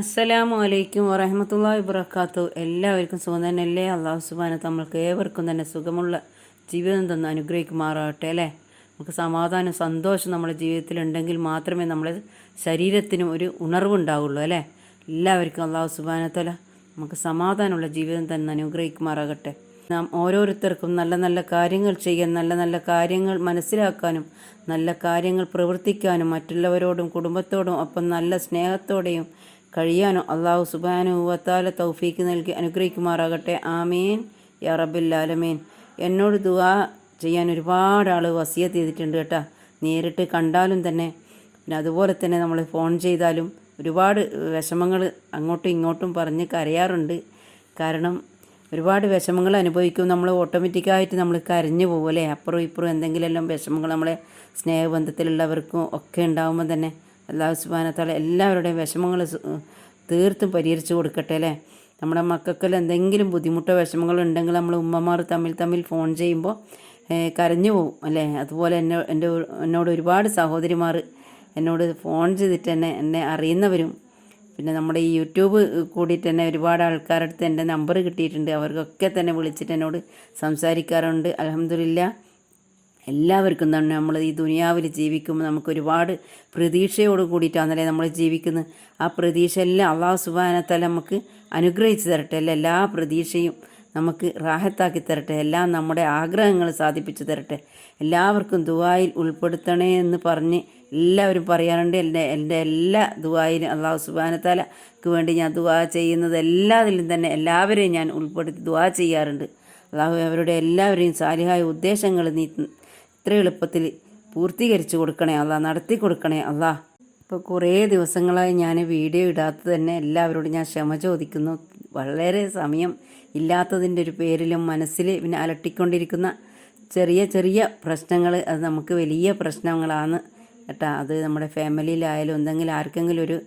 അസ്സലാമു അലൈക്കും വറഹമത്തുള്ള ഇബ്രക്കാത്തു എല്ലാവർക്കും സുഖം തന്നെയല്ലേ? അള്ളാഹു സുബാന നമ്മൾക്ക് ഏവർക്കും തന്നെ സുഖമുള്ള ജീവിതം തന്ന് അനുഗ്രഹിക്കുമാറാകട്ടെ അല്ലേ? നമുക്ക് സമാധാനം സന്തോഷം നമ്മുടെ ജീവിതത്തിൽ ഉണ്ടെങ്കിൽ മാത്രമേ നമ്മുടെ ശരീരത്തിനും ഒരു ഉണർവുണ്ടാവുള്ളൂ അല്ലേ? എല്ലാവർക്കും അള്ളാഹു സുബാനത്തല നമുക്ക് സമാധാനമുള്ള ജീവിതം തന്നെ അനുഗ്രഹിക്കുമാറാകട്ടെ. നാം ഓരോരുത്തർക്കും നല്ല നല്ല കാര്യങ്ങൾ ചെയ്യാൻ നല്ല നല്ല കാര്യങ്ങൾ മനസ്സിലാക്കാനും നല്ല കാര്യങ്ങൾ പ്രവർത്തിക്കാനും മറ്റുള്ളവരോടും കുടുംബത്തോടും ഒപ്പം നല്ല സ്നേഹത്തോടെയും കഴിയാനും അള്ളാഹു സുബാനുവത്താല തൗഫീക്ക് നൽകി അനുഗ്രഹിക്കുമാറാകട്ടെ. ആമീൻ. യാ റബ്ബില്ലാലമീൻ എന്നോട് ദുആ ചെയ്യാൻ ഒരുപാട് ആൾ വസിയത്ത് ചെയ്തിട്ടുണ്ട് കേട്ടോ. നേരിട്ട് കണ്ടാലും തന്നെ പിന്നെ അതുപോലെ തന്നെ നമ്മൾ ഫോൺ ചെയ്താലും ഒരുപാട് വിഷമങ്ങൾ അങ്ങോട്ടും ഇങ്ങോട്ടും പറഞ്ഞ് കരയാറുണ്ട്. കാരണം ഒരുപാട് വിഷമങ്ങൾ അനുഭവിക്കും. നമ്മൾ ഓട്ടോമാറ്റിക്കായിട്ട് നമ്മൾ കരഞ്ഞു പോകും അല്ലേ? അപ്പുറം ഇപ്പുറം എന്തെങ്കിലുമെല്ലാം വിഷമങ്ങൾ നമ്മളെ സ്നേഹബന്ധത്തിലുള്ളവർക്കും ഒക്കെ ഉണ്ടാകുമ്പോൾ തന്നെ അള്ളാഹു സുബാനത്താളെ എല്ലാവരുടെയും വിഷമങ്ങൾ തീർത്തും പരിഹരിച്ചു കൊടുക്കട്ടെ അല്ലേ? നമ്മുടെ മക്കൾക്കെല്ലാം എന്തെങ്കിലും ബുദ്ധിമുട്ടോ വിഷമങ്ങളോ ഉണ്ടെങ്കിൽ നമ്മൾ ഉമ്മമാർ തമ്മിൽ തമ്മിൽ ഫോൺ ചെയ്യുമ്പോൾ കരഞ്ഞു പോവും അല്ലേ? അതുപോലെ എന്നെ എന്റെ എന്നോട് ഒരുപാട് സഹോദരിമാർ എന്നോട് ഫോൺ ചെയ്തിട്ട് തന്നെ എന്നെ അറിയുന്നവരും പിന്നെ നമ്മുടെ ഈ യൂട്യൂബ് കൂടിയിട്ട് തന്നെ ഒരുപാട് ആൾക്കാരുടെ അടുത്ത് എന്റെ നമ്പർ കിട്ടിയിട്ടുണ്ട്. അവർക്കൊക്കെ തന്നെ വിളിച്ചിട്ട് എന്നോട് സംസാരിക്കാറുണ്ട്. അലഹമില്ല എല്ലാവർക്കും തന്നെ നമ്മൾ ഈ ദുനിയാവിൽ ജീവിക്കുമ്പോൾ നമുക്ക് ഒരുപാട് പ്രതീക്ഷയോട് കൂടിയിട്ടാണല്ലേ നമ്മൾ ജീവിക്കുന്നത്. ആ പ്രതീക്ഷ എല്ലാം അള്ളാഹു സുബാനത്താൽ നമുക്ക് അനുഗ്രഹിച്ചു തരട്ടെ. അല്ലെ എല്ലാ പ്രതീക്ഷയും നമുക്ക് റാഹത്താക്കി തരട്ടെ. എല്ലാം നമ്മുടെ ആഗ്രഹങ്ങൾ സാധിപ്പിച്ചു തരട്ടെ. എല്ലാവർക്കും ദുബായിൽ ഉൾപ്പെടുത്തണേ എന്ന് പറഞ്ഞ് എല്ലാവരും പറയാറുണ്ട്. എന്റെ എന്റെ എല്ലാ ദുബായിലും അള്ളാഹു സുബാനത്താലക്ക് വേണ്ടി ഞാൻ ദുബാ ചെയ്യുന്നത് എല്ലാത്തിലും തന്നെ എല്ലാവരെയും ഞാൻ ഉൾപ്പെടുത്തി ദുബാ ചെയ്യാറുണ്ട്. അള്ളാഹു അവരുടെ എല്ലാവരെയും സാലിഹായ ഉദ്ദേശങ്ങൾ നീ ഇത്ര എളുപ്പത്തിൽ പൂർത്തീകരിച്ചു കൊടുക്കണേ അല്ല നടത്തി കൊടുക്കണേ അല്ല. ഇപ്പോൾ കുറേ ദിവസങ്ങളായി ഞാൻ വീഡിയോ ഇടാത്തത് തന്നെ എല്ലാവരോടും ഞാൻ ക്ഷമ ചോദിക്കുന്നു. വളരെ സമയം ഇല്ലാത്തതിന്റെ ഒരു പേരിലും മനസ്സിൽ പിന്നെ അലട്ടിക്കൊണ്ടിരിക്കുന്ന ചെറിയ ചെറിയ പ്രശ്നങ്ങൾ അത് നമുക്ക് വലിയ പ്രശ്നങ്ങളാണ് കേട്ടോ. അത് നമ്മുടെ ഫാമിലിയിലായാലും എന്തെങ്കിലും ആർക്കെങ്കിലും ഒരു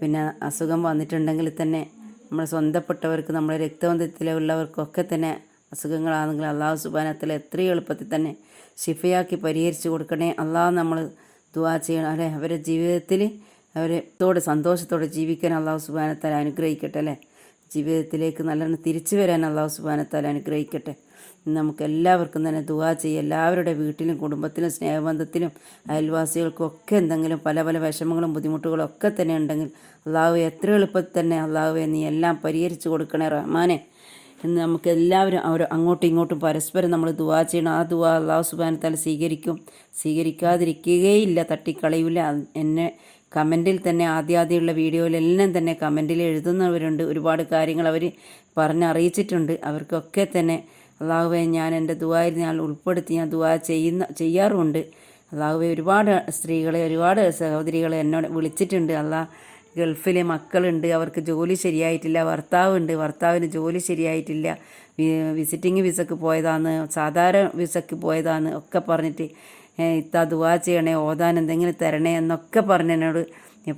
പിന്നെ അസുഖം വന്നിട്ടുണ്ടെങ്കിൽ തന്നെ നമ്മുടെ സ്വന്തപ്പെട്ടവർക്ക് നമ്മുടെ രക്തബന്ധത്തിലുള്ളവർക്കൊക്കെ തന്നെ അസുഖങ്ങളാണെങ്കിൽ അള്ളാഹു സുബാനത്തിൽ എത്രയും എളുപ്പത്തിൽ തന്നെ ഷിഫയാക്കി പരിഹരിച്ചു കൊടുക്കണേ. അള്ളാഹ് നമ്മൾ ദുവാ ചെയ്യണം. അല്ലേ? അവരുടെ ജീവിതത്തിൽ അവരെ തോടെ സന്തോഷത്തോടെ ജീവിക്കാൻ അള്ളാഹു സുബാനത്താൽ അനുഗ്രഹിക്കട്ടെ അല്ലേ? ജീവിതത്തിലേക്ക് നല്ലോണം തിരിച്ചു വരാൻ അള്ളാഹു സുബാനത്താൽ അനുഗ്രഹിക്കട്ടെ. നമുക്ക് എല്ലാവർക്കും തന്നെ ദുവാ ചെയ്യുക എല്ലാവരുടെ വീട്ടിലും കുടുംബത്തിലും സ്നേഹബന്ധത്തിലും അയൽവാസികൾക്കും ഒക്കെ എന്തെങ്കിലും പല പല വിഷമങ്ങളും ബുദ്ധിമുട്ടുകളും ഒക്കെ തന്നെ ഉണ്ടെങ്കിൽ അള്ളാഹു എത്ര എളുപ്പത്തിൽ തന്നെ അള്ളാഹുവെ നീ എല്ലാം പരിഹരിച്ചു കൊടുക്കണേ റഹ്മാനെ. എന്ന് നമുക്ക് എല്ലാവരും അവർ അങ്ങോട്ടും ഇങ്ങോട്ടും പരസ്പരം നമ്മൾ ദുവാ ചെയ്യണം. ആ ദുവാ അള്ളാഹു സുബാനത്താൽ സ്വീകരിക്കും. സ്വീകരിക്കാതിരിക്കുകയില്ല തട്ടിക്കളയില്ല എന്നെ കമന്റിൽ തന്നെ ആദ്യാദ്യമുള്ള വീഡിയോയിലെല്ലാം തന്നെ കമന്റിൽ എഴുതുന്നവരുണ്ട്. ഒരുപാട് കാര്യങ്ങൾ അവർ പറഞ്ഞറിയിച്ചിട്ടുണ്ട്. അവർക്കൊക്കെ തന്നെ അള്ളാഹുവെ ഞാൻ എന്റെ ദുവായിൽ ഞാൻ ഉൾപ്പെടുത്തി ഞാൻ ദുവാ ചെയ്യുന്ന ചെയ്യാറുമുണ്ട്. അള്ളാഹുവെ ഒരുപാട് സ്ത്രീകളെ ഒരുപാട് സഹോദരികളെ എന്നോട് വിളിച്ചിട്ടുണ്ട്. അള്ളാഹ് ഗൾഫിലെ മക്കളുണ്ട് അവർക്ക് ജോലി ശരിയായിട്ടില്ല ഭർത്താവുണ്ട് ഭർത്താവിന് ജോലി ശരിയായിട്ടില്ല വിസിറ്റിംഗ് വിസക്ക് പോയതാണ് സാധാരണ വിസക്ക് പോയതാണ് ഒക്കെ പറഞ്ഞിട്ട് ഇത്ത ദുവാ ചെയ്യണേ ഓതാൻ എന്തെങ്കിലും തരണേ എന്നൊക്കെ പറഞ്ഞതിനോട്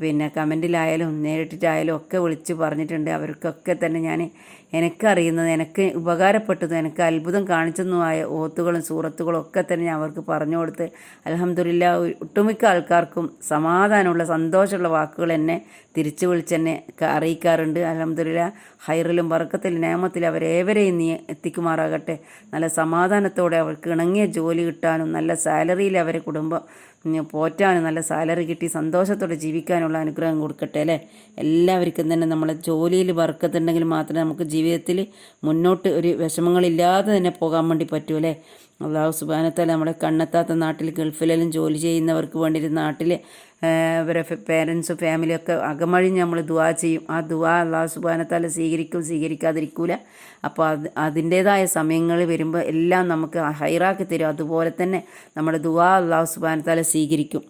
പിന്നെ കമന്റിലായാലും നേരിട്ടിട്ടായാലും ഒക്കെ വിളിച്ച് പറഞ്ഞിട്ടുണ്ട്. അവർക്കൊക്കെ തന്നെ ഞാൻ എനിക്കറിയുന്നത് എനിക്ക് ഉപകാരപ്പെട്ടതും എനിക്ക് അത്ഭുതം കാണിച്ചതുമായ ഓത്തുകളും സൂറത്തുകളും ഒക്കെ തന്നെ ഞാൻ അവർക്ക് പറഞ്ഞു കൊടുത്ത് അലഹമില്ല ഒട്ടുമിക്ക ആൾക്കാർക്കും സമാധാനമുള്ള സന്തോഷമുള്ള വാക്കുകൾ എന്നെ തിരിച്ചു വിളിച്ചെന്നെ അറിയിക്കാറുണ്ട്. അലഹമില്ല ഹൈറിലും വറക്കത്തിലും നിയമത്തിലും അവരേവരെയും നീ എത്തിക്കുമാറാകട്ടെ. നല്ല സമാധാനത്തോടെ അവർക്ക് ഇണങ്ങിയ ജോലി കിട്ടാനും നല്ല സാലറിയിൽ അവരെ കുടുംബം പോറ്റാനും നല്ല സാലറി കിട്ടി സന്തോഷത്തോടെ ജീവിക്കാനുള്ള അനുഗ്രഹം കൊടുക്കട്ടെ അല്ലേ? എല്ലാവർക്കും തന്നെ നമ്മളെ ജോലിയിൽ വർക്കത്തുണ്ടെങ്കിൽ മാത്രമേ നമുക്ക് ജീവിതത്തിൽ മുന്നോട്ട് ഒരു വിഷമങ്ങളില്ലാതെ തന്നെ പോകാൻ വേണ്ടി പറ്റൂ അല്ലേ അള്ളാഹു സുബാനത്താൽ നമ്മുടെ കണ്ണെത്താത്ത നാട്ടിൽ ഗൾഫിലെല്ലാം ജോലി ചെയ്യുന്നവർക്ക് വേണ്ടി നാട്ടിൽ അവരെ പേരൻസും ഫാമിലിയൊക്കെ അകമഴിഞ്ഞ് നമ്മൾ ദുവാ ചെയ്യും. ആ ദുവാ അള്ളാഹു സുബാനത്താൽ സ്വീകരിക്കും സ്വീകരിക്കാതിരിക്കൂല. അപ്പോൾ അത് അതിന്റേതായ സമയങ്ങൾ വരുമ്പോൾ എല്ലാം നമുക്ക് ഹൈറാക്കി തരും. അതുപോലെ തന്നെ നമ്മുടെ ദുവാ അള്ളാഹു സുബാനത്താൽ സ്വീകരിക്കും.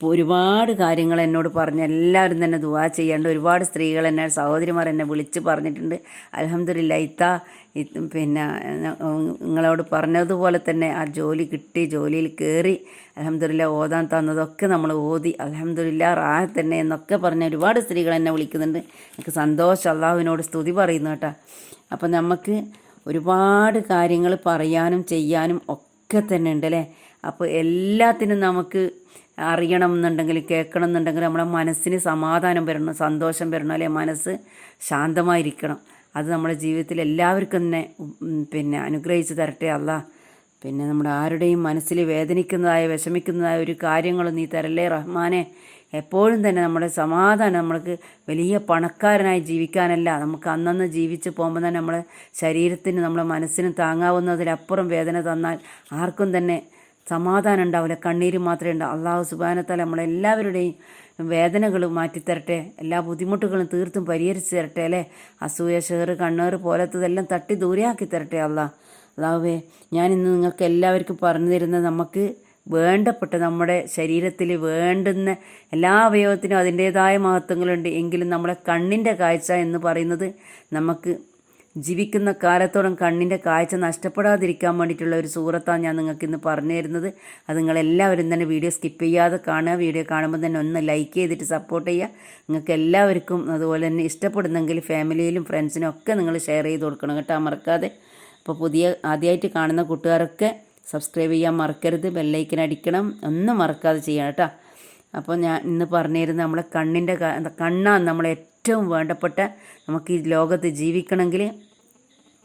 ഒരുപാട് കാര്യങ്ങൾ എന്നോട് പറഞ്ഞ് എല്ലാവരും തന്നെ ദുവാ ചെയ്യാണ്ട് ഒരുപാട് സ്ത്രീകൾ എന്നെ സഹോദരിമാർ എന്നെ വിളിച്ച് പറഞ്ഞിട്ടുണ്ട്. അലഹമ്മദില്ല ഇത്ത പിന്നെ നിങ്ങളോട് പറഞ്ഞതുപോലെ തന്നെ ആ ജോലി കിട്ടി ജോലിയിൽ കയറി അലഹമ്മദില്ല ഓതാൻ തന്നതൊക്കെ നമ്മൾ ഓതി അലഹമ്മദില്ല റാഹ തന്നെ എന്നൊക്കെ പറഞ്ഞ് ഒരുപാട് സ്ത്രീകൾ എന്നെ വിളിക്കുന്നുണ്ട്. എനിക്ക് സന്തോഷം അള്ളാഹുവിനോട് സ്തുതി പറയുന്നു കേട്ടോ. അപ്പം നമുക്ക് ഒരുപാട് കാര്യങ്ങൾ പറയാനും ചെയ്യാനും ഒക്കെ തന്നെ ഉണ്ട് അല്ലേ അപ്പോൾ എല്ലാത്തിനും നമുക്ക് അറിയണം എന്നുണ്ടെങ്കിൽ കേൾക്കണം എന്നുണ്ടെങ്കിൽ നമ്മുടെ മനസ്സിന് സമാധാനം വരണം സന്തോഷം വരണം അല്ലെ? മനസ്സ് ശാന്തമായിരിക്കണം. അത് നമ്മുടെ ജീവിതത്തിൽ എല്ലാവർക്കും തന്നെ പിന്നെ അനുഗ്രഹിച്ച് തരട്ടെ. അല്ല പിന്നെ നമ്മുടെ ആരുടെയും മനസ്സിൽ വേദനിക്കുന്നതായ വിഷമിക്കുന്നതായ ഒരു കാര്യങ്ങളും നീ തരല്ലേ റഹ്മാനെ? എപ്പോഴും തന്നെ നമ്മുടെ സമാധാനം നമ്മൾക്ക് വലിയ പണക്കാരനായി ജീവിക്കാനല്ല. നമുക്ക് അന്നന്ന് ജീവിച്ച് പോകുമ്പോൾ തന്നെ നമ്മുടെ ശരീരത്തിന് നമ്മുടെ മനസ്സിന് താങ്ങാവുന്നതിലപ്പുറം വേദന തന്നാൽ ആർക്കും തന്നെ സമാധാനം ഉണ്ടാവില്ല. കണ്ണീര് മാത്രമേ ഉണ്ടാവും അള്ളാഹു സുബാനത്താൽ നമ്മളെല്ലാവരുടെയും വേദനകൾ മാറ്റിത്തരട്ടെ. എല്ലാ ബുദ്ധിമുട്ടുകളും തീർത്തും പരിഹരിച്ചു തരട്ടെ അല്ലേ? അസൂയ ഷേറ് കണ്ണേർ പോലത്തതെല്ലാം തട്ടി ദൂരെയാക്കി തരട്ടെ അള്ളാഹ് അള്ളാഹുവേ ഞാൻ ഇന്ന് നിങ്ങൾക്ക് എല്ലാവർക്കും പറഞ്ഞു തരുന്ന നമുക്ക് വേണ്ടപ്പെട്ട നമ്മുടെ ശരീരത്തിൽ വേണ്ടുന്ന എല്ലാ അവയവത്തിനും അതിന്റേതായ മഹത്വങ്ങളുണ്ട്. എങ്കിലും നമ്മളെ കണ്ണിന്റെ കാഴ്ച എന്ന് പറയുന്നത് നമുക്ക് ജീവിക്കുന്ന കാലത്തോളം കണ്ണിന്റെ കാഴ്ച നഷ്ടപ്പെടാതിരിക്കാൻ വേണ്ടിയിട്ടുള്ള ഒരു സൂറത്താണ് ഞാൻ നിങ്ങൾക്ക് ഇന്ന് പറഞ്ഞു തരുന്നത്. അത് നിങ്ങളെല്ലാവരും തന്നെ വീഡിയോ സ്കിപ്പ് ചെയ്യാതെ കാണുക. വീഡിയോ കാണുമ്പോൾ തന്നെ ഒന്ന് ലൈക്ക് ചെയ്തിട്ട് സപ്പോർട്ട് ചെയ്യുക. നിങ്ങൾക്ക് എല്ലാവർക്കും അതുപോലെ തന്നെ ഇഷ്ടപ്പെടുന്നെങ്കിൽ ഫാമിലിയിലും ഫ്രണ്ട്സിനും ഒക്കെ നിങ്ങൾ ഷെയർ ചെയ്ത് കൊടുക്കണം കേട്ടോ മറക്കാതെ. അപ്പോൾ പുതിയ ആദ്യമായിട്ട് കാണുന്ന കൂട്ടുകാരൊക്കെ സബ്സ്ക്രൈബ് ചെയ്യാൻ മറക്കരുത്. ബെല്ലൈക്കൻ അടിക്കണം. ഒന്നും മറക്കാതെ ചെയ്യണം കേട്ടോ. അപ്പോൾ ഞാൻ ഇന്ന് പറഞ്ഞു തരുന്നത് നമ്മളെ കണ്ണിന്റെ കണ്ണാണ് നമ്മളെ ഏറ്റവും വേണ്ടപ്പെട്ട നമുക്ക് ഈ ലോകത്ത് ജീവിക്കണമെങ്കിൽ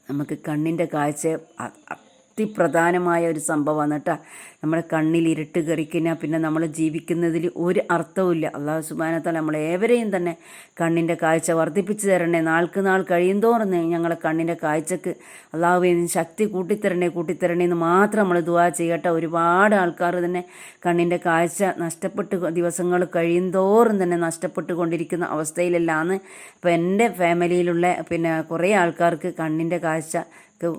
നമുക്ക് കണ്ണിന്റെ കാഴ്ച അതിപ്രധാനമായ ഒരു സംഭവമാണ് കേട്ടോ. നമ്മുടെ കണ്ണിൽ ഇരുട്ട് കറിക്കഴിഞ്ഞാൽ പിന്നെ നമ്മൾ ജീവിക്കുന്നതിൽ ഒരു അർത്ഥവുമില്ല. അള്ളാഹു സുബാനത്താൽ നമ്മളേവരെയും തന്നെ കണ്ണിന്റെ കാഴ്ച വർദ്ധിപ്പിച്ചു തരണേ. നാൾക്ക് നാൾ കഴിയുന്തോറും ഞങ്ങളെ കണ്ണിന്റെ കാഴ്ചക്ക് അള്ളാഹു ശക്തി കൂട്ടിത്തരണേ കൂട്ടിത്തരണേ എന്ന് മാത്രം നമ്മൾ ദുവാ ചെയ്യട്ടെ. ഒരുപാട് ആൾക്കാർ തന്നെ കണ്ണിന്റെ കാഴ്ച നഷ്ടപ്പെട്ട് ദിവസങ്ങൾ കഴിയുന്തോറും തന്നെ നഷ്ടപ്പെട്ട് കൊണ്ടിരിക്കുന്ന അവസ്ഥയിലെല്ലാമാണ് ഇപ്പോൾ എന്റെ ഫാമിലിയിലുള്ള പിന്നെ കുറേ ആൾക്കാർക്ക് കണ്ണിന്റെ കാഴ്ച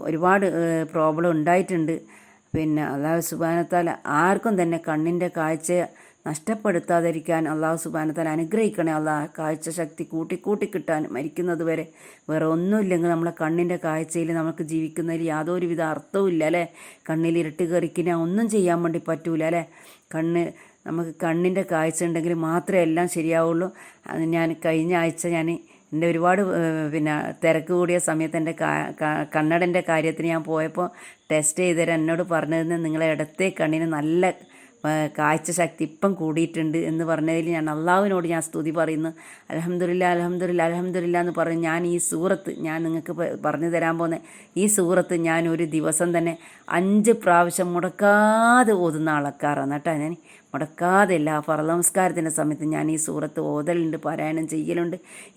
ഒരുപാട് പ്രോബ്ലം ഉണ്ടായിട്ടുണ്ട്. പിന്നെ അള്ളാഹു സുബാനത്താൽ ആർക്കും തന്നെ കണ്ണിന്റെ കാഴ്ച നഷ്ടപ്പെടുത്താതിരിക്കാൻ അള്ളാഹു സുബാനത്താൽ അനുഗ്രഹിക്കണേ. അള്ളാഹ് കാഴ്ച ശക്തി കൂട്ടിക്കൂട്ടി കൂട്ടി കിട്ടാൻ മരിക്കുന്നത് വരെ വേറെ ഒന്നുമില്ലെങ്കിൽ നമ്മളെ കണ്ണിന്റെ കാഴ്ചയിൽ നമുക്ക് ജീവിക്കുന്നതിൽ യാതൊരുവിധ അർത്ഥവും ഇല്ല അല്ലേ? കണ്ണിൽ ഇരുട്ട് കറിക്കിനാ ഒന്നും ചെയ്യാൻ വേണ്ടി പറ്റൂല അല്ലേ? കണ്ണ് നമുക്ക് കണ്ണിന്റെ കാഴ്ച ഉണ്ടെങ്കിൽ മാത്രമേ എല്ലാം ശരിയാവുള്ളൂ. ഞാൻ കഴിഞ്ഞ ആഴ്ച ഞാൻ എന്റെ ഒരുപാട് പിന്നെ തിരക്ക് കൂടിയ സമയത്ത് എന്റെ കണ്ണടന്റെ കാര്യത്തിന് ഞാൻ പോയപ്പോൾ ടെസ്റ്റ് ചെയ്തേരം എന്നോട് പറഞ്ഞതിന് നിങ്ങളെ ഇടത്തെ കണ്ണിന് നല്ല കാഴ്ച ശക്തി ഇപ്പം കൂടിയിട്ടുണ്ട് എന്ന് പറഞ്ഞതിൽ ഞാൻ അള്ളാഹുവിനോട് ഞാൻ സ്തുതി പറയുന്നു. അലഹമ്മദില്ല അലഹമ്മദില്ല അലഹമ്മദില്ല എന്ന് പറഞ്ഞ് ഞാൻ ഈ സൂറത്ത് ഞാൻ നിങ്ങൾക്ക് പറഞ്ഞു തരാൻ പോകുന്ന. ഈ സൂറത്ത് ഞാൻ ഒരു ദിവസം തന്നെ അഞ്ച് പ്രാവശ്യം മുടക്കാതെ ഓതുന്ന ആൾക്കാരാണ് കേട്ടോ ഞാൻ. മുടക്കാതെ എല്ലാ ഫറ നമസ്കാരത്തിന്റെ സമയത്ത് ഞാൻ ഈ സൂറത്ത് ഓതലുണ്ട് പാരായണം ചെയ്യലുണ്ട്.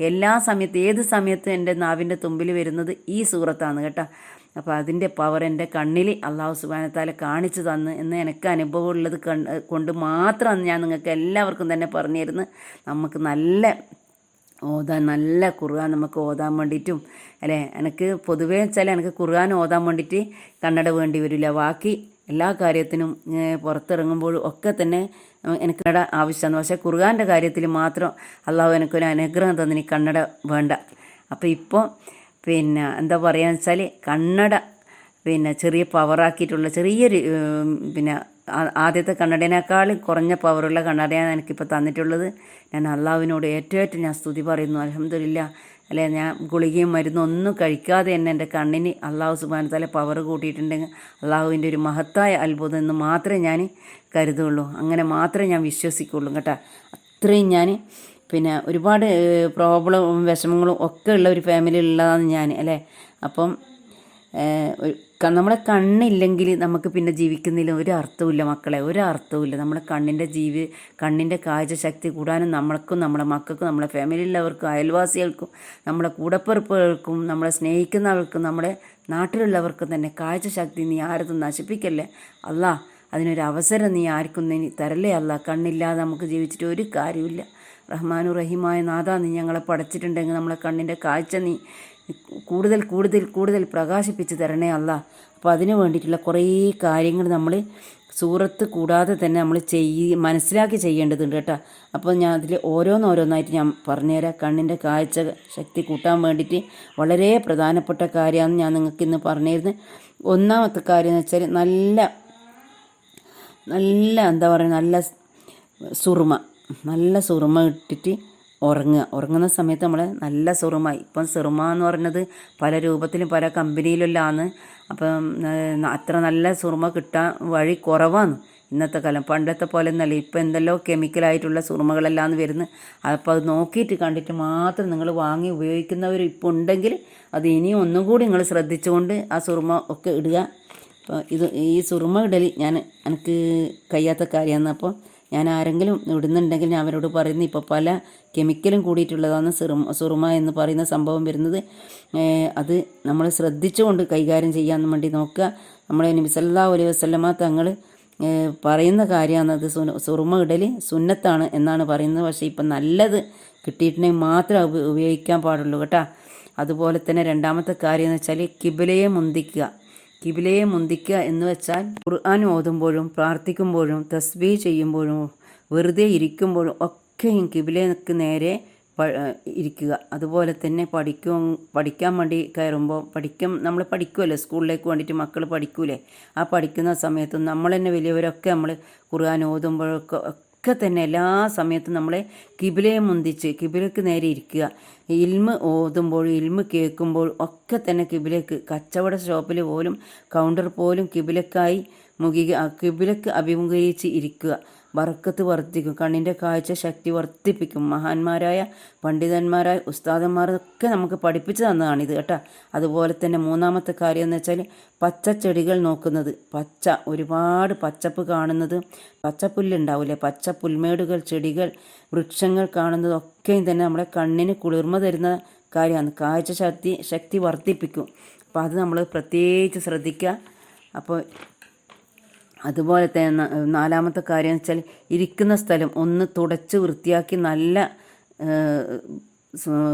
എല്ലാ സമയത്ത് ഏത് സമയത്തും എന്റെ നാവിന്റെ തുമ്പിൽ വരുന്നത് ഈ സൂറത്താണ് കേട്ടോ. അപ്പോൾ അതിന്റെ പവർ എന്റെ കണ്ണിൽ അള്ളാഹു സുബാനത്താലെ കാണിച്ചു തന്ന് എന്ന് എനിക്ക് അനുഭവമുള്ളത് കണ്ട് മാത്രമാണ് ഞാൻ നിങ്ങൾക്ക് എല്ലാവർക്കും തന്നെ പറഞ്ഞു തരുന്നത്. നമുക്ക് നല്ല ഓതാൻ നല്ല ഖുർആൻ നമുക്ക് ഓതാൻ വേണ്ടിയിട്ടും അല്ലേ? എനിക്ക് പൊതുവേ വെച്ചാൽ എനിക്ക് ഖുർആൻ ഓതാൻ വേണ്ടിയിട്ട് കണ്ണട വേണ്ടി വരില്ല. ബാക്കി എല്ലാ കാര്യത്തിനും പുറത്തിറങ്ങുമ്പോഴും ഒക്കെ തന്നെ എനിക്ക് കണ്ണട ആവശ്യമാണ്. പക്ഷേ കുറുകാന്റെ കാര്യത്തിൽ മാത്രം അള്ളാഹു എനിക്കൊരു അനുഗ്രഹം തന്നിന് കണ്ണട വേണ്ട. അപ്പോൾ ഇപ്പോൾ പിന്നെ എന്താ പറയുക വെച്ചാൽ കണ്ണട പിന്നെ ചെറിയ പവറാക്കിയിട്ടുള്ള ചെറിയൊരു പിന്നെ ആദ്യത്തെ കണ്ണടേനേക്കാളും കുറഞ്ഞ പവറുള്ള കണ്ണടയാണ് എനിക്കിപ്പോൾ തന്നിട്ടുള്ളത്. ഞാൻ അള്ളാവിനോട് ഏറ്റവും ഏറ്റവും ഞാൻ സ്തുതി പറയുന്നു. അലഹമില്ല അല്ലെ? ഞാൻ ഗുളികയും മരുന്നും ഒന്നും കഴിക്കാതെ തന്നെ എന്റെ കണ്ണിന് അള്ളാഹു സുബാനത്താലെ പവർ കൂട്ടിയിട്ടുണ്ടെങ്കിൽ അള്ളാഹുവിന്റെ ഒരു മഹത്തായ അത്ഭുതം എന്ന് മാത്രമേ ഞാൻ കരുതുള്ളൂ. അങ്ങനെ മാത്രമേ ഞാൻ വിശ്വസിക്കുള്ളൂ കേട്ടോ. അത്രയും ഞാൻ പിന്നെ ഒരുപാട് പ്രോബ്ലം വിഷമങ്ങളും ഒക്കെ ഉള്ള ഒരു ഫാമിലി ഉള്ളതാണ് ഞാൻ അല്ലേ? അപ്പം നമ്മുടെ കണ്ണില്ലെങ്കിൽ നമുക്ക് പിന്നെ ജീവിക്കുന്നതിൽ ഒരു അർത്ഥവുമില്ല മക്കളെ ഒരു അർത്ഥവുമില്ല. നമ്മുടെ കണ്ണിന്റെ ജീവി കണ്ണിന്റെ കാഴ്ച ശക്തി കൂടാനും നമ്മൾക്കും നമ്മുടെ മക്കൾക്കും നമ്മുടെ ഫാമിലിയിലുള്ളവർക്കും അയൽവാസികൾക്കും നമ്മുടെ കൂടപ്പിറപ്പുകൾക്കും നമ്മളെ സ്നേഹിക്കുന്നവർക്കും നമ്മുടെ നാട്ടിലുള്ളവർക്കും തന്നെ കാഴ്ച ശക്തി നീ ആരതും നശിപ്പിക്കല്ലേ? അല്ലാ അതിനൊരു അവസരം നീ ആർക്കും നീ തരല്ലേ അല്ല? കണ്ണില്ലാതെ നമുക്ക് ജീവിച്ചിട്ട് ഒരു കാര്യമില്ല റഹ്മാനു റഹീമായ നാഥ നീ ഞങ്ങളെ പഠിച്ചിട്ടുണ്ടെങ്കിൽ നമ്മളെ കണ്ണിന്റെ കാഴ്ച നീ കൂടുതൽ കൂടുതൽ കൂടുതൽ പ്രകാശിപ്പിച്ച് തരണേ അല്ല അപ്പോൾ അതിന് വേണ്ടിയിട്ടുള്ള കുറേ കാര്യങ്ങൾ നമ്മൾ സൂറത്ത് കൂടാതെ തന്നെ നമ്മൾ ചെയ് മനസ്സിലാക്കി ചെയ്യേണ്ടതുണ്ട് കേട്ടോ. അപ്പോൾ ഞാൻ അതിൽ ഓരോന്നോരോന്നായിട്ട് ഞാൻ പറഞ്ഞുതരാം. കണ്ണിന്റെ കാഴ്ച ശക്തി കൂട്ടാൻ വേണ്ടിയിട്ട് വളരെ പ്രധാനപ്പെട്ട കാര്യമാണ് ഞാൻ നിങ്ങൾക്ക് ഇന്ന് പറഞ്ഞിരുന്നത്. ഒന്നാമത്തെ കാര്യം എന്ന് വെച്ചാൽ നല്ല നല്ല എന്താ പറയുക നല്ല സുറുമ. നല്ല സുറുമ ഇട്ടിട്ട് ഉറങ്ങുക. ഉറങ്ങുന്ന സമയത്ത് നമ്മൾ നല്ല സുറുമ ഇപ്പം സുറുമ എന്ന് പറയുന്നത് പല രൂപത്തിലും പല കമ്പനിയിലുള്ളതാണ്. അപ്പം അത്ര നല്ല സുറുമ കിട്ടാൻ വഴി കുറവാണ്. ഇന്നത്തെ കാലം. പണ്ടത്തെ പോലെ ഒന്നല്ല ഇപ്പം എന്തെല്ലോ കെമിക്കലായിട്ടുള്ള സുറുമകളെല്ലാം വരുന്നു. അപ്പോൾ അത് നോക്കിയിട്ട് കണ്ടിട്ട് മാത്രം നിങ്ങൾ വാങ്ങി ഉപയോഗിക്കുന്നവർ ഇപ്പോൾ ഉണ്ടെങ്കിൽ അത് ഇനിയും ഒന്നും കൂടി നിങ്ങൾ ശ്രദ്ധിച്ചുകൊണ്ട് ആ സുറുമ ഒക്കെ ഇടുക. അപ്പോൾ ഇത് ഈ സുറുമ ഇടൽ ഞാൻ എനിക്ക് കഴിയാത്ത കാര്യമാണ്. അപ്പോൾ ഞാൻ ആരെങ്കിലും ഇടുന്നുണ്ടെങ്കിൽ ഞാൻ അവരോട് പറയുന്നു ഇപ്പോൾ പല കെമിക്കലും കൂടിയിട്ടുള്ളതാണ് സുറുമ സുറുമ എന്ന് പറയുന്ന സംഭവം വരുന്നത്. അത് നമ്മൾ ശ്രദ്ധിച്ചുകൊണ്ട് കൈകാര്യം ചെയ്യാൻ വേണ്ടി നോക്കുക. നമ്മളെ നബിസല്ലാ അലൈഹി വസല്ലമ തങ്ങൾ പറയുന്ന കാര്യമാണ് അത് സുറുമ ഇടൽ സുന്നത്താണ് എന്നാണ് പറയുന്നത്. പക്ഷേ ഇപ്പം നല്ലത് കിട്ടിയിട്ടുണ്ടെങ്കിൽ മാത്രമേ ഉപയോഗിക്കാൻ പാടുള്ളൂ കേട്ടോ. അതുപോലെ തന്നെ രണ്ടാമത്തെ കാര്യം എന്ന് വെച്ചാൽ കിബിലയെ മുന്തിക്കുക. കിബിലയെ മുന്തിക്കുക എന്ന് വെച്ചാൽ ഖുർആൻ ഓതുമ്പോഴും പ്രാർത്ഥിക്കുമ്പോഴും തസ്ബീ ചെയ്യുമ്പോഴും വെറുതെ ഇരിക്കുമ്പോഴും ഒക്കെയും കിബിലയ്ക്ക് നേരെ ഇരിക്കുക. അതുപോലെ തന്നെ പഠിക്കും പഠിക്കാൻ വേണ്ടി കയറുമ്പോൾ പഠിക്കും നമ്മൾ പഠിക്കുമല്ലോ സ്കൂളിലേക്ക് വേണ്ടിയിട്ട് മക്കൾ പഠിക്കൂലേ ആ പഠിക്കുന്ന സമയത്തും നമ്മൾ തന്നെ വലിയവരൊക്കെ നമ്മൾ ഖുർആൻ ഓതുമ്പോഴൊക്കെ ഒക്കെ തന്നെ എല്ലാ സമയത്തും നമ്മളെ കിബിലയെ മുന്തിച്ച് കിബിലക്ക് നേരെ ഇരിക്കുക. ഇൽമ ഓതുമ്പോൾ ഇൽമ കേൾക്കുമ്പോൾ ഒക്കെ തന്നെ കിബിലക്ക് കച്ചവട ഷോപ്പിൽ പോലും കൗണ്ടർ പോലും കിബിലക്കായി മുഖിക കിബിലക്ക് അഭിമുഖീകരിച്ച് ഇരിക്കുക. ബറക്കത്ത് വർദ്ധിക്കും. കണ്ണിന്റെ കാഴ്ച ശക്തി വർദ്ധിപ്പിക്കും. മഹാന്മാരായ പണ്ഡിതന്മാരായ ഉസ്താദന്മാരൊക്കെ നമുക്ക് പഠിപ്പിച്ചു തന്നതാണ് ഇത് കേട്ടോ. അതുപോലെ തന്നെ മൂന്നാമത്തെ കാര്യം എന്ന് വെച്ചാൽ പച്ച ചെടികൾ നോക്കുന്നത്. പച്ച ഒരുപാട് പച്ചപ്പ് കാണുന്നത് പച്ചപ്പുല്ലുണ്ടാവില്ലേ പച്ച പുൽമേടുകൾ ചെടികൾ വൃക്ഷങ്ങൾ കാണുന്നതൊക്കെയും തന്നെ നമ്മുടെ കണ്ണിന് കുളിർമ തരുന്ന കാര്യമാണ്. കാഴ്ച ശക്തി ശക്തി വർദ്ധിപ്പിക്കും. അപ്പോൾ അത് നമ്മൾ പ്രത്യേകിച്ച് ശ്രദ്ധിക്കുക. അപ്പോൾ അതുപോലെ തന്നെ നാലാമത്തെ കാര്യം എന്ന് വെച്ചാൽ ഇരിക്കുന്ന സ്ഥലം ഒന്ന് തുടച്ച് വൃത്തിയാക്കി നല്ല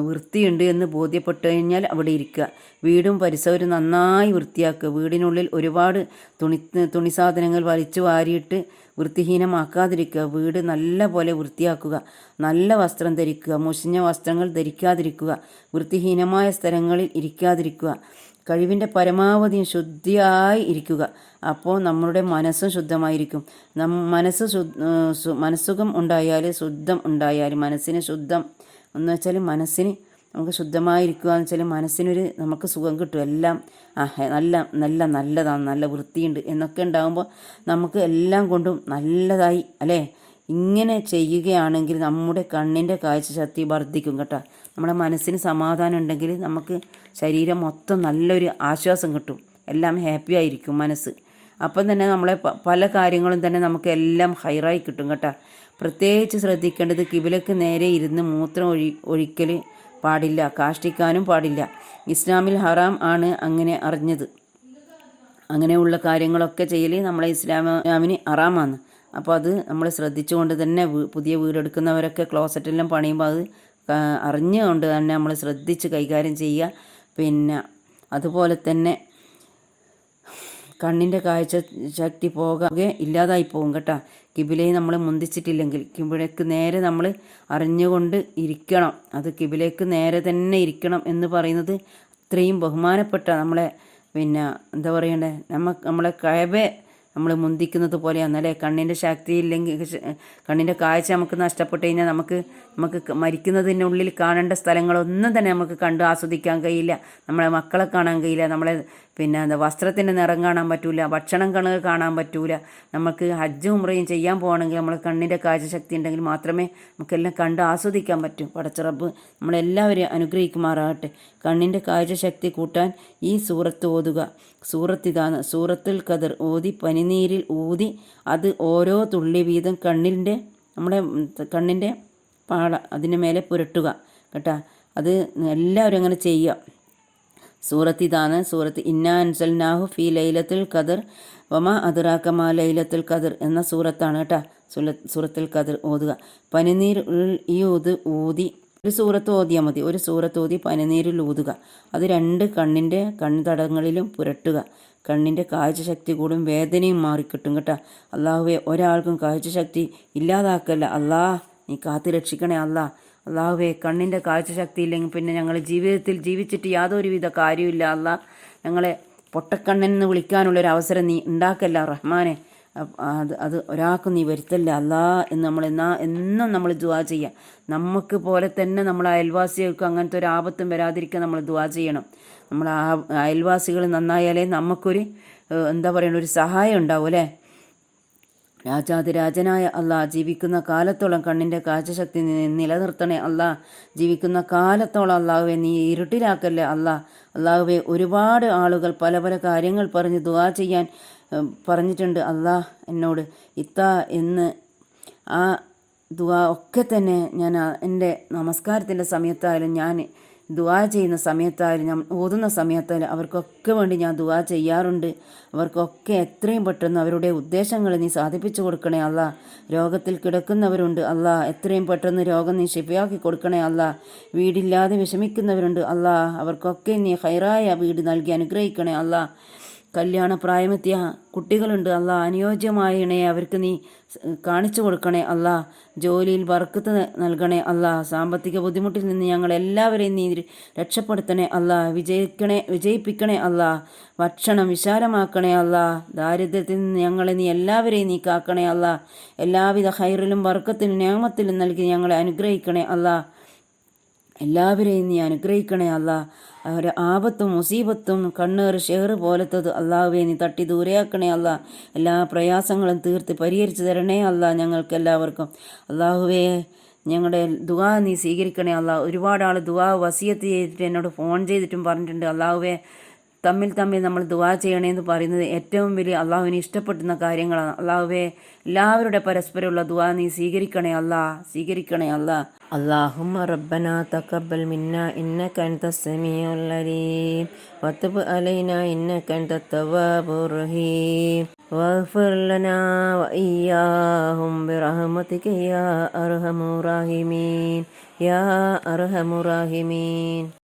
വൃത്തിയുണ്ട് എന്ന് ബോധ്യപ്പെട്ട് കഴിഞ്ഞാൽ അവിടെ ഇരിക്കുക. വീടും പരിസരവും നന്നായി വൃത്തിയാക്കുക. വീടിനുള്ളിൽ ഒരുപാട് തുണി തുണി സാധനങ്ങൾ വലിച്ചു വാരിയിട്ട് വൃത്തിഹീനമാക്കാതിരിക്കുക. വീട് നല്ല പോലെ വൃത്തിയാക്കുക. നല്ല വസ്ത്രം ധരിക്കുക. മുഷിഞ്ഞ വസ്ത്രങ്ങൾ ധരിക്കാതിരിക്കുക. വൃത്തിഹീനമായ സ്ഥലങ്ങളിൽ ഇരിക്കാതിരിക്കുക. കഴിവിന്റെ പരമാവധി ശുദ്ധിയായി ഇരിക്കുക. അപ്പോൾ നമ്മളുടെ മനസ്സും ശുദ്ധമായിരിക്കും. നം മനസ്സ് ശുദ്ധ മനസ്സുഖം ഉണ്ടായാൽ ശുദ്ധം ഉണ്ടായാൽ മനസ്സിന് ശുദ്ധം. എന്ന് വെച്ചാൽ മനസ്സിന് നമുക്ക് ശുദ്ധമായിരിക്കുക എന്ന് വെച്ചാൽ മനസ്സിനൊരു നമുക്ക് സുഖം കിട്ടും. എല്ലാം നല്ല നല്ല നല്ലതാണ് നല്ല വൃത്തിയുണ്ട് എന്നൊക്കെ ഉണ്ടാകുമ്പോൾ നമുക്ക് എല്ലാം കൊണ്ടും നല്ലതായി അല്ലേ? ഇങ്ങനെ ചെയ്യുകയാണെങ്കിൽ നമ്മുടെ കണ്ണിന്റെ കാഴ്ചശക്തി വർദ്ധിക്കും കേട്ടോ. നമ്മുടെ മനസ്സിന് സമാധാനം ഉണ്ടെങ്കിൽ നമുക്ക് ശരീരം മൊത്തം നല്ലൊരു ആശ്വാസം കിട്ടും. എല്ലാം ഹാപ്പി ആയിരിക്കും മനസ്സ്. അപ്പം തന്നെ നമ്മളെ പല കാര്യങ്ങളും തന്നെ നമുക്ക് എല്ലാം ഹൈറായി കിട്ടും കേട്ടോ. പ്രത്യേകിച്ച് ശ്രദ്ധിക്കേണ്ടത് കിബിലക്ക് നേരെ ഇരുന്ന് മൂത്രം ഒഴി ഒഴിക്കൽ പാടില്ല. കാഷ്ടിക്കാനും പാടില്ല. ഇസ്ലാമിൽ ഹറാം ആണ് അങ്ങനെ അറിഞ്ഞത്. അങ്ങനെയുള്ള കാര്യങ്ങളൊക്കെ ചെയ്യൽ നമ്മളെ ഇസ്ലാമിന് ഹറാമാണ്. അപ്പോൾ അത് നമ്മൾ ശ്രദ്ധിച്ചുകൊണ്ട് തന്നെ പുതിയ വീടെടുക്കുന്നവരൊക്കെ ക്ലോസറ്റെല്ലാം പണിയുമ്പോൾ അത് അറിഞ്ഞുകൊണ്ട് തന്നെ നമ്മൾ ശ്രദ്ധിച്ച് കൈകാര്യം ചെയ്യുക. പിന്നെ അതുപോലെ തന്നെ കണ്ണിന്റെ കാഴ്ച ശക്തി പോകാതെ ഇല്ലാതായി പോകും കേട്ടോ. കിബിലയെ നമ്മൾ മുന്തിച്ചിട്ടില്ലെങ്കിൽ കിബിലേക്ക് നേരെ നമ്മൾ അറിഞ്ഞുകൊണ്ട് ഇരിക്കണം. അത് കിബിലേക്ക് നേരെ തന്നെ ഇരിക്കണം എന്ന് പറയുന്നത് അത്രയും ബഹുമാനപ്പെട്ട നമ്മളെ പിന്നെ എന്താ പറയണ്ടേ? നമ്മ നമ്മളെ കയബെ നമ്മൾ മുന്തിക്കുന്നത് പോലെയാണ് അല്ലേ? കണ്ണിന്റെ ശക്തി ഇല്ലെങ്കിൽ കണ്ണിന്റെ കാഴ്ച നമുക്ക് നഷ്ടപ്പെട്ട് കഴിഞ്ഞാൽ നമുക്ക് നമുക്ക് മരിക്കുന്നതിനുള്ളിൽ കാണേണ്ട സ്ഥലങ്ങളൊന്നും തന്നെ നമുക്ക് കണ്ട് ആസ്വദിക്കാൻ കഴിയില്ല. നമ്മളെ മക്കളെ കാണാൻ കഴിയില്ല. നമ്മളെ പിന്നെ എന്താ വസ്ത്രത്തിന്റെ നിറം കാണാൻ പറ്റൂല. ഭക്ഷണം കണക്ക് കാണാൻ പറ്റൂല. നമുക്ക് ഹജ്ജ് ഉമ്രയും ചെയ്യാൻ പോകണമെങ്കിൽ നമ്മൾ കണ്ണിന്റെ കാഴ്ചശക്തി ഉണ്ടെങ്കിൽ മാത്രമേ നമുക്കെല്ലാം കണ്ട് ആസ്വദിക്കാൻ പറ്റൂ. പടച്ചറബ് നമ്മളെല്ലാവരെയും അനുഗ്രഹിക്കുമാറാകട്ടെ. കണ്ണിന്റെ കാഴ്ചശക്തി കൂട്ടാൻ ഈ സൂറത്ത് ഓതുക. സൂറത്ത് ഇതാണ് സൂറത്തുൽ കതിർ ഓതി പനിനീരിൽ ഊതി അത് ഓരോ തുള്ളി വീതം കണ്ണിന്റെ നമ്മുടെ കണ്ണിന്റെ പാള അതിന് മേലെ പുരട്ടുക കേട്ടാ. അത് എല്ലാവരും അങ്ങനെ ചെയ്യുക. സൂറത്ത് ഇതാണ്. സൂറത്ത് ഇന്ന അൻസൽനാഹു ഫി ലൈലത്തുൽ ഖദർ വമ അതിറാക്കമാ ലൈലത്തുൽ ഖദർ എന്ന സൂറത്താണ് കേട്ടോ. സൂറത്തുൽ ഖദർ ഓതുക. പനിനീർ ഈ ഊത് ഊതി ഒരു സൂറത്ത് ഓതിയാൽ മതി. ഒരു സൂറത്ത് ഓതി പനിനീരിൽ ഊതുക. അത് രണ്ട് കണ്ണിന്റെ കൺതടങ്ങളിലും പുരട്ടുക. കണ്ണിന്റെ കാഴ്ചശക്തി കൂടും വേദനയും മാറിക്കിട്ടും കേട്ടോ. അള്ളാഹുവെ ഒരാൾക്കും കാഴ്ചശക്തി ഇല്ലാതാക്കല്ല. അള്ളാ നീ കാത്തു രക്ഷിക്കണേ അള്ളാ അള്ളാഹുവെ കണ്ണിന്റെ കാഴ്ചശക്തി ഇല്ലെങ്കിൽ പിന്നെ ഞങ്ങൾ ജീവിതത്തിൽ ജീവിച്ചിട്ട് യാതൊരുവിധ കാര്യമില്ല അള്ളാ ഞങ്ങളെ പൊട്ടക്കണ്ണെന്ന് വിളിക്കാനുള്ളൊരു അവസരം നീ ഉണ്ടാക്കല്ല റഹ്മാനെ. അത് അത് ഒരാൾക്കും നീ വരുത്തല്ല അല്ലാ എന്ന് നമ്മൾ എന്നാ എന്നും നമ്മൾ ദുവാ ചെയ്യുക നമുക്ക് പോലെ തന്നെ നമ്മൾ അയൽവാസികൾക്ക് അങ്ങനത്തെ ഒരു ആപത്തും വരാതിരിക്കാൻ നമ്മൾ ദുവാ ചെയ്യണം. നമ്മൾ അയൽവാസികൾ നന്നായാലേ നമുക്കൊരു എന്താ പറയുക ഒരു സഹായം ഉണ്ടാവും അല്ലേ? രാജാതിരാജനായ അല്ലാ ജീവിക്കുന്ന കാലത്തോളം കണ്ണിന്റെ കാഴ്ചശക്തി നിലനിർത്തണേ അല്ലാ ജീവിക്കുന്ന കാലത്തോളം അള്ളാഹുവെ നീ ഇരുട്ടിലാക്കല്ലേ അല്ലാ അള്ളാഹുവെ ഒരുപാട് ആളുകൾ പല പല കാര്യങ്ങൾ പറഞ്ഞ് ദുവാ ചെയ്യാൻ പറഞ്ഞിട്ടുണ്ട്. അള്ളാഹ് എന്നോട് ഇത്ത എന്ന് ആ ദുവാ ഒക്കെ തന്നെ ഞാൻ എന്റെ നമസ്കാരത്തിന്റെ സമയത്തായാലും ഞാൻ ദുവാ ചെയ്യുന്ന സമയത്തായാലും ഞാൻ ഓതുന്ന സമയത്തായാലും അവർക്കൊക്കെ വേണ്ടി ഞാൻ ദുവാ ചെയ്യാറുണ്ട്. അവർക്കൊക്കെ എത്രയും പെട്ടെന്ന് അവരുടെ ഉദ്ദേശങ്ങൾ നീ സാധിപ്പിച്ചു കൊടുക്കണേ അല്ല രോഗത്തിൽ കിടക്കുന്നവരുണ്ട് അല്ല എത്രയും പെട്ടെന്ന് രോഗം നീ ശിഫയാക്കി കൊടുക്കണേ അല്ല വീടില്ലാതെ വിഷമിക്കുന്നവരുണ്ട് അല്ല അവർക്കൊക്കെ നീ ഹൈറായ വീട് നൽകി അനുഗ്രഹിക്കണേ അല്ല കല്യാണ പ്രായമെത്തിയ കുട്ടികളുണ്ട്. അല്ല അനുയോജ്യമായ ഇണയെ അവർക്ക് നീ കാണിച്ചു കൊടുക്കണേ അല്ല ജോലിയിൽ വർക്കത്ത് നൽകണേ അല്ല സാമ്പത്തിക ബുദ്ധിമുട്ടിൽ നിന്ന് ഞങ്ങൾ എല്ലാവരെയും നീ രക്ഷപ്പെടുത്തണേ അല്ല വിജയിക്കണേ വിജയിപ്പിക്കണേ അല്ല ഭക്ഷണം വിശാലമാക്കണേ അല്ല ദാരിദ്ര്യത്തിൽ നിന്ന് ഞങ്ങളെ നീ എല്ലാവരെയും നീ കാക്കണേ അല്ല എല്ലാവിധ ഹൈറിലും വർക്കത്തിലും നിയമത്തിലും നൽകി ഞങ്ങളെ അനുഗ്രഹിക്കണേ അല്ല എല്ലാവരെയും നീ അനുഗ്രഹിക്കണേ അല്ല. അവരെ ആപത്തും മുസീബത്തും കണ്ണേറ് ഷെയർ പോലത്തത് അള്ളാഹുവെ നീ തട്ടി ദൂരെയാക്കണേ അല്ല. എല്ലാ പ്രയാസങ്ങളും തീർത്ത് പരിഹരിച്ചു തരണേ അല്ല ഞങ്ങൾക്ക് എല്ലാവർക്കും അള്ളാഹുവേ ഞങ്ങളുടെ ദുആ നീ സ്വീകരിക്കണേ അല്ല. ഒരുപാട് ആൾ ദുആ വസിയത്ത് ചെയ്തിട്ട് എന്നോട് ഫോൺ ചെയ്തിട്ടും പറഞ്ഞിട്ടുണ്ട് അള്ളാഹുവേ. തമ്മിൽ തമ്മിൽ നമ്മൾ ദുആ ചെയ്യണേന്ന് പറയുന്നത് ഏറ്റവും വലിയ അള്ളാഹുവിന് ഇഷ്ടപ്പെടുന്ന കാര്യങ്ങളാണ് അള്ളാഹുവെ എല്ലാവരുടെ പരസ്പരമുള്ള ദുആ നീ സ്വീകരിക്കണേ അല്ലാ സ്വീകരിക്കണേ അല്ലാ اللهم ربنا تقبل منا إنك أنت السميع العليم وتب علينا إنك أنت التواب الرحيم واغفر لنا وإياهم برحمتك يا أرحم الراحمين يا أرحم الراحمين